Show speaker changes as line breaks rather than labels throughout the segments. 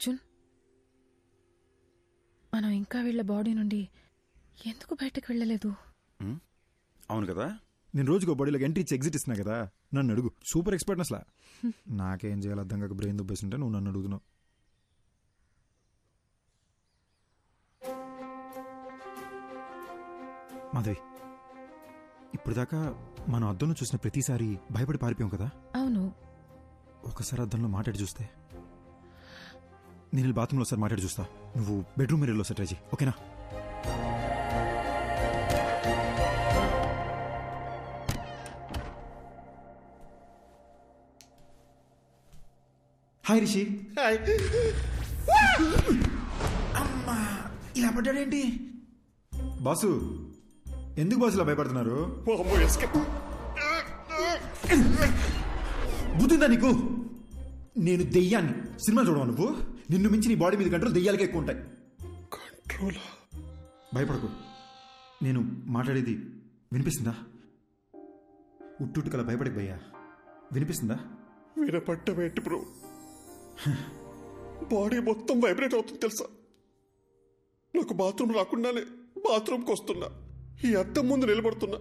అర్జున్? మనం ఇంకా వీళ్ళ బాడీ నుండి ఎందుకు బయటకు వెళ్ళలేదు?
అవును కదా?
నేను రోజుకో బాడీలోకి ఎంట్రీ ఇచ్చి ఎగ్జిట్ ఇస్తున్నా కదా? నన్ను అడుగు. సూపర్ ఎక్స్పర్ట్ అసలు. నాకేం చేయాలి అర్థం కాక బ్రెయిన్ దుబ్బేస్తుంటే నువ్వు నన్ను అడుగుతున్నావు. మాధవి ఇప్పుడు దాకా మనం అద్దంలో చూసిన ప్రతిసారి భయపడి పారిపోయాం కదా?
అవును.
ఒకసారి అద్దంలో మాట్లాడి చూస్తే నేను బాత్రూంలో ఒకసారి మాట్లాడి చూస్తా. నువ్వు బెడ్రూమ్ మిర్రర్లో ఒకసారి ట్రై చేయి. ఓకేనా? హాయ్ రిషి అమ్మా ఇలా పడ్డాడేంటి? బాసు ఎందుకు బాసు ఇలా భయపడుతున్నారు? బుద్ధిందా నీకు? నేను దెయ్యాన్ని. సినిమా చూడవా నువ్వు? నిన్ను మించి నీ బాడీ మీద కంట్రోల్ దెయ్యాలకే ఎక్కువ ఉంటాయి.
కంట్రోల్?
భయపడకు. నేను మాట్లాడేది వినిపిస్తుందా? ఉట్టుట్టు కల భయపడకు భయ్యా. వినిపిస్తుందా?
వినపడ్డం ఏంటి బ్రో? బాడీ మొత్తం వైబ్రేట్ అవుతుంది తెలుసా? నాకు బాత్రూమ్ రాకుండానే బాత్రూమ్కి వస్తున్నా. ఈ అద్దం ముందు నిలబడుతున్నా.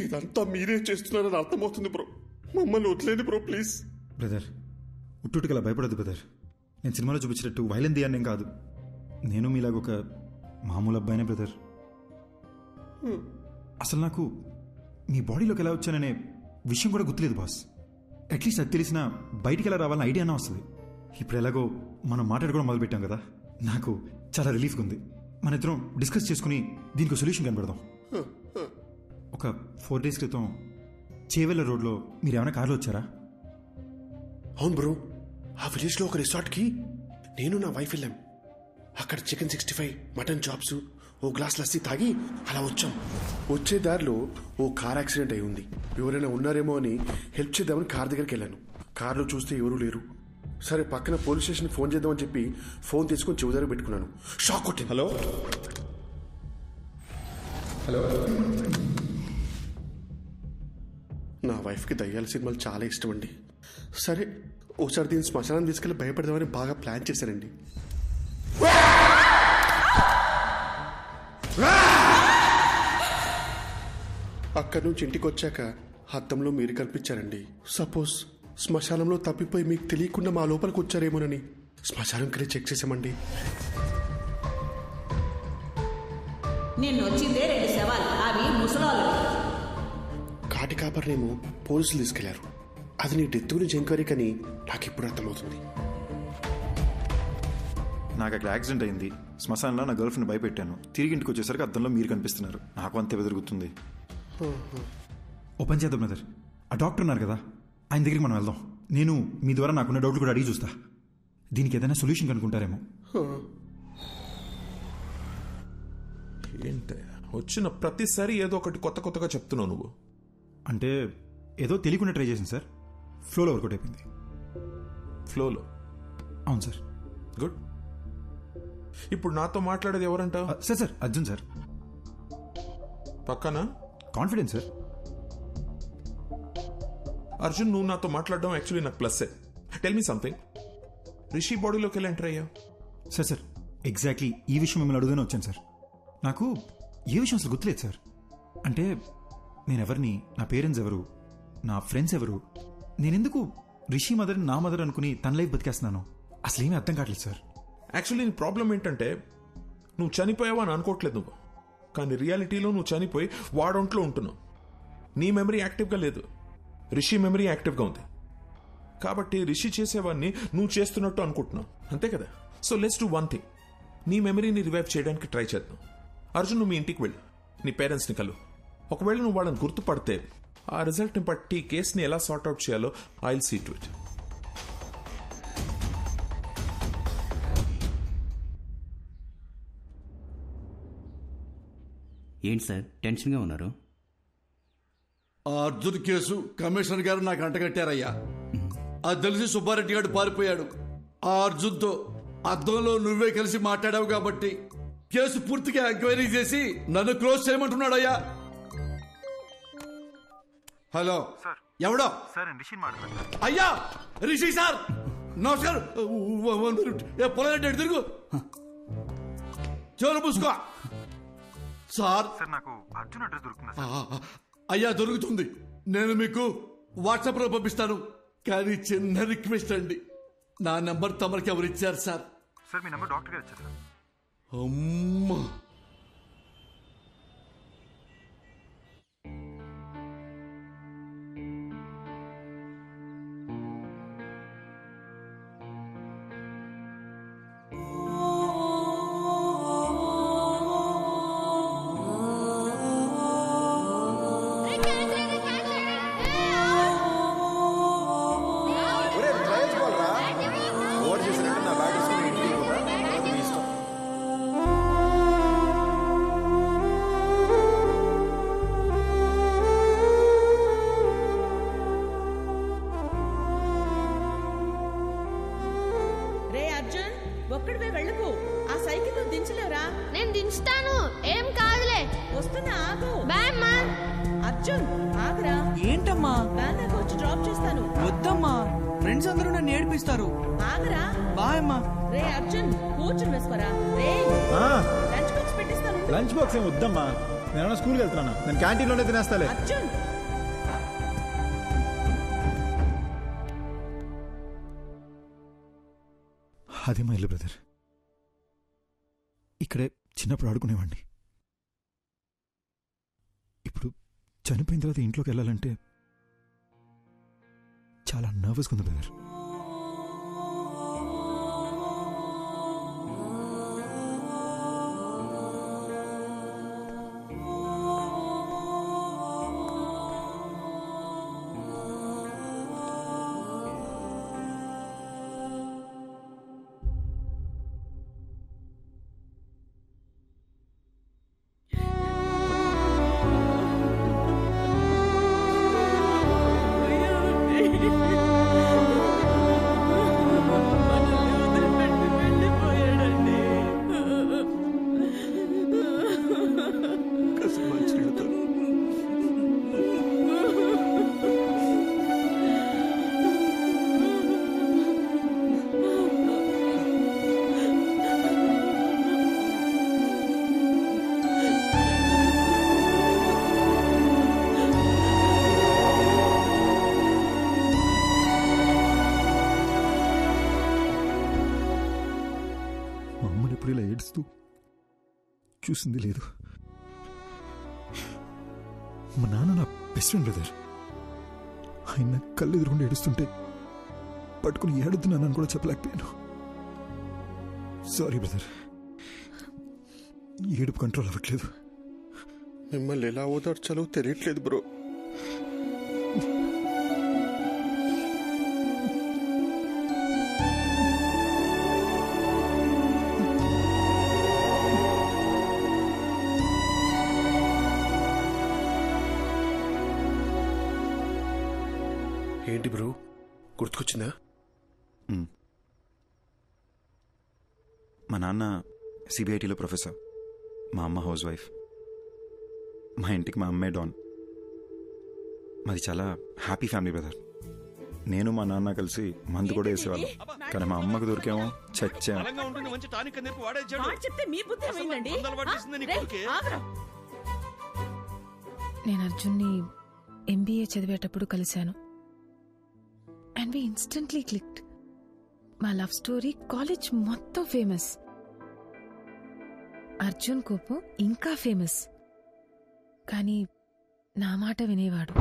ఇదంతా మీరే చేస్తున్నారని అర్థమవుతుంది బ్రో. మమ్మల్ని వదిలేండి బ్రో ప్లీజ్.
బ్రదర్ ఉట్టుట్టు కల భయపడదు బ్రదర్. నేను సినిమాలో చూపించినట్టు వైలెన్ దియాన్నేం కాదు. నేను మీలాగ ఒక మామూలు అబ్బాయినే బ్రదర్. అసలు నాకు మీ బాడీలోకి ఎలా వచ్చాననే విషయం కూడా గుర్తులేదు బాస్. అట్లీస్ట్ అది తెలిసిన బయటికి ఎలా రావాలని ఐడియా అన్నా వస్తుంది. ఇప్పుడు ఎలాగో మనం మాట్లాడుకోవడం మొదలుపెట్టాం కదా నాకు చాలా రిలీఫ్గా ఉంది. మన ఇద్దరం డిస్కస్ చేసుకుని దీనికి సొల్యూషన్ కనబడదాం. ఒక ఫోర్ డేస్ క్రితం చేవెళ్ళ రోడ్లో మీరు ఏమైనా కార్లో వచ్చారా?
అవును బ్రో. ఆ విలేజ్లో ఒక రిసార్ట్కి నేను నా వైఫ్ వెళ్ళాం. అక్కడ chicken sixty five mutton chops ఓ గ్లాస్ లస్సీ తాగి అలా వచ్చాం. వచ్చే దారిలో ఓ కార్ యాక్సిడెంట్ అయి ఉంది. ఎవరైనా ఉన్నారేమో అని హెల్ప్ చేద్దామని కార్ దగ్గరికి వెళ్ళాను. కార్లో చూస్తే ఎవరూ లేరు. సరే పక్కన పోలీస్ స్టేషన్ ఫోన్ చేద్దామని చెప్పి ఫోన్ తీసుకొని చెవి దగ్గర పెట్టుకున్నాను. షాక్ కొట్టింది. హలో? హలో? నా వైఫ్కి దయ్యాల సినిమాలు చాలా ఇష్టం అండి. సరే ఒకసారి దీన్ని శ్మశానం తీసుకెళ్ళి భయపెడదామని బాగా ప్లాన్ చేశానండి. అక్కడి నుంచి ఇంటికి వచ్చాక అద్దంలో మీరు కనిపించారండి సపోజ్ శ్మశానంలో తప్పిపోయి మీకు తెలియకుండా మా లోపలికి వచ్చారేమోనని. శ్మశానంకి చెక్ చేసామండి.
నిన్ను వచ్చిందే రెండు శవాలు. అవి ముసలాలు
కాటి కాపర్నేమో పోలీసులు తీసుకెళ్ళారు. అది నీ డెత్ గురించి ఎంక్వైరీ కానీ నాకు ఇప్పుడు అర్థమవుతుంది.
నాకు అక్కడ యాక్సిడెంట్ అయింది. శ్మశానంలో నా గర్ల్ ఫ్రెండ్ భయపెట్టాను. తిరిగి ఇంటికి వచ్చేసరికి అద్దంలో మీరు కనిపిస్తున్నారు. నాకు అంతే బెదురుగుతుంది ఓపెన్ చేద్దాం బ్రదర్. ఆ డాక్టర్ ఉన్నారు కదా. ఆయన దగ్గరికి మనం వెళ్దాం. నేను మీ ద్వారా నాకున్న డౌట్లు కూడా అడిగి చూస్తా. దీనికి ఏదైనా సొల్యూషన్ కనుక్కుంటారేమో.
ఏంటి? వచ్చిన ప్రతిసారి ఏదో ఒకటి కొత్త కొత్తగా చెప్తున్నావు నువ్వు.
అంటే ఏదో తెలియకుండా ట్రై చేసింది సార్. ఫ్లోలో వర్కౌట్ అయిపోయింది.
ఫ్లోలో?
అవును సార్.
గుడ్. ఇప్పుడు నాతో మాట్లాడేది ఎవరంట?
Sir sir Arjun sir.
పక్కన?
Confidence sir.
అర్జున్ నువ్వు నాతో మాట్లాడడం యాక్చువల్లీ నాకు ప్లస్సే. టెల్ మీ సంథింగ్ రిషి బాడీలోకి వెళ్ళి ఎంటర్ అయ్యా?
సార్ సార్ ఎగ్జాక్ట్లీ ఈ విషయం మిమ్మల్ని అడుగునే వచ్చాను సార్. నాకు ఏ విషయం అసలు గుర్తులేదు సార్. అంటే నేను ఎవరిని నా పేరెంట్స్ ఎవరు నా ఫ్రెండ్స్ ఎవరు నేనెందుకు రిషి మదర్ నా మదర్ అనుకుని తన లైఫ్ బతికేస్తున్నాను? అసలు అర్థం కావట్లేదు సార్.
యాక్చువల్లీ నీ ప్రాబ్లం ఏంటంటే నువ్వు చనిపోయావా అని అనుకోవట్లేదు నువ్వు. కానీ రియాలిటీలో నువ్వు చనిపోయి వాడొంట్లో ఉంటున్నావు. నీ మెమరీ యాక్టివ్గా లేదు. రిషి మెమరీ యాక్టివ్గా ఉంది. కాబట్టి రిషి చేసేవాడిని నువ్వు చేస్తున్నట్టు అనుకుంటున్నావు. అంతే కదా? So let's do one thing నీ మెమరీని రివైవ్ చేయడానికి ట్రై చేద్దాం. అర్జున్ నువ్వు మీ ఇంటికి వెళ్ళు. నీ పేరెంట్స్ని కలు. ఒకవేళ నువ్వు వాళ్ళని గుర్తుపడితే ఆ రిజల్ట్ని బట్టి కేసుని ఎలా సార్ట్అవుట్ చేయాలో ఐల్ సీ టు ఇట్
ఏంటి సార్? టెన్షన్గా ఉన్నారు?
ఆ అర్జున్ కేసు కమిషనర్ గారు నాకు అంటగట్టారయ్యా. అది తెలిసి సుబ్బారెడ్డి గారు పారిపోయాడు. ఆ అర్జున్తో అద్దంలో నువ్వే కలిసి మాట్లాడావు కాబట్టి కేసు పూర్తిగా ఎంక్వైరీ చేసి నన్ను క్లోజ్ చేయమంటున్నాడయ్యా. హలో. ఎవడో?
సార్ రిషి
అయ్యా! రిషి సార్! నమస్కారం. వన్ మినిట్ ఏ పొలగంటే ఎటు తిరుగు. చెవులు పూసుకో సార్.
సార్ నాకు అర్జున్ అడ్రస్ దొరుకుతుందా
అయ్యా దొరుకుతుంది. నేను మీకు వాట్సాప్లో పంపిస్తాను. కానీ చిన్న రిక్వెస్ట్ అండి. నా నెంబర్ తమరికి ఎవరు ఇచ్చారు సార్?
సార్ మీ నెంబర్ డాక్టర్ గారు ఇచ్చారు సార్.
అమ్మా!
ఆగు అర్జున్ ఆగురా.
ఏంటమ్మా?
వ్యాన్ వచ్చి డ్రాప్ చేస్తాను.
వద్దమ్మా. ఫ్రెండ్స్ అందరూ నన్ను ఏడిపిస్తారు.
ఆగరా.
బాయ్ అమ్మా
రే అర్జున్ కూర్చుని వేసుకోరా. రే లంచ్ బాక్స్ పెట్టిస్తాను.
లంచ్ బాక్స్ ఏం వద్దమ్మా. నేను స్కూల్కి వెళ్తున్నాను? నేను క్యాంటీన్లోనే తినేస్తాలే.
అర్జున్.
అదే మా ఇల్లు బ్రదర్. ఇక్కడే చిన్నప్పుడు ఆడుకునేవాడిని ఇప్పుడు చనిపోయిన తర్వాత ఇంట్లోకి వెళ్ళాలంటే చాలా నర్వస్గా ఉంది బ్రదర్ ఎప్పుడు ఇలా ఏడుస్తూ చూసింది లేదు. మా నాన్న నా బెస్ట్ ఫ్రెండ్ బ్రదర్ ఆయన కళ్ళు ఎదురుకుండా ఏడుస్తుంటే పట్టుకుని ఏడుతున్నానని కూడా చెప్పలేకపోయాను. సారీ బ్రదర్ ఏడుపు కంట్రోల్ అవ్వట్లేదు.
మిమ్మల్ని ఎలా ఓదార్చాలో తెలియట్లేదు బ్రో ఏంటి బ్రో? గుర్తుకొచ్చిందా?
మా నాన్న సిబిఐటిలో ప్రొఫెసర్. మా అమ్మ హౌస్ వైఫ్. మా ఇంటికి మా అమ్మే డాన్. మాది చాలా హ్యాపీ ఫ్యామిలీ బ్రదర్. నేను మా నాన్న కలిసి మందు కూడా వేసేవాళ్ళం. కానీ మా అమ్మకు దొరికేమో చచ్చాం.
వాడు చెప్తే మీ బుద్ధి ఏమైందండి? ఆ? రే, ఆగురా.
నేను అర్జున్ని ఎంబీఏ చదివేటప్పుడు కలిశాను. అండ్ వి ఇన్స్టెంట్లీ క్లిక్డ్ మా లవ్ స్టోరీ కాలేజ్ మొత్తం ఫేమస్ అర్జున్ కోపం ఇంకా ఫేమస్ కానీ నా మాట వినేవాడు